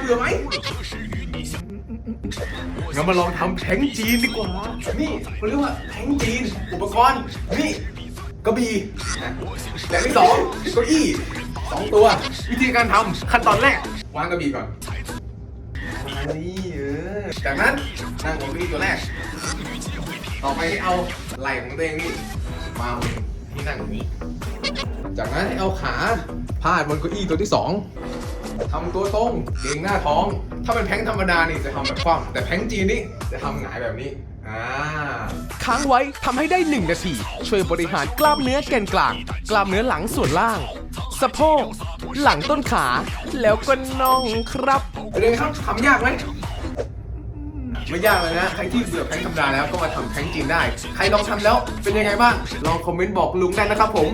เบื่อไหมงั้นมาลองทำแทงจีนดีกว่า นี่เขาเรียกว่าแทงจีน อุปกรณ์ นี่กระบี่นะอย่างที่สองเก้าอี้สองตัว วิธีการทำขั้นตอนแรก วางกระบี่ก่อนนี่เออจากนั้นนั่งก้าอี้ตัวแรก ต่อไปให้เอาไหล่ของตัวเองนี่มาบนที่นั่งตรงนี้ จากนั้นให้เอาขาพาดบนเก้าอี้ตัวที่สอง ทำตัวตรงเกรงหน้าท้อง ถ้าเป็นแพ้งธรรมดานี่จะทำแบบคว่ำแต่แพ้งจีนนี่จะทำหงายแบบนี้อ่าค้างไว้ทำให้ได้ 1 นาที ช่วยบริหารกล้ามเนื้อแกนกลาง กล้ามเนื้อหลังส่วนล่าง สะโพก หลังต้นขา แล้วก็น่องครับเป็นไงครับทำยากไหมไม่ยากเลยนะ ใครที่เบื่อแพ้งธรรมดาแล้วก็มาทำแพ้งจีนได้ ใครลองทำแล้วเป็นยังไงบ้าง ลองคอมเมนต์บอกลุงได้นะครับผม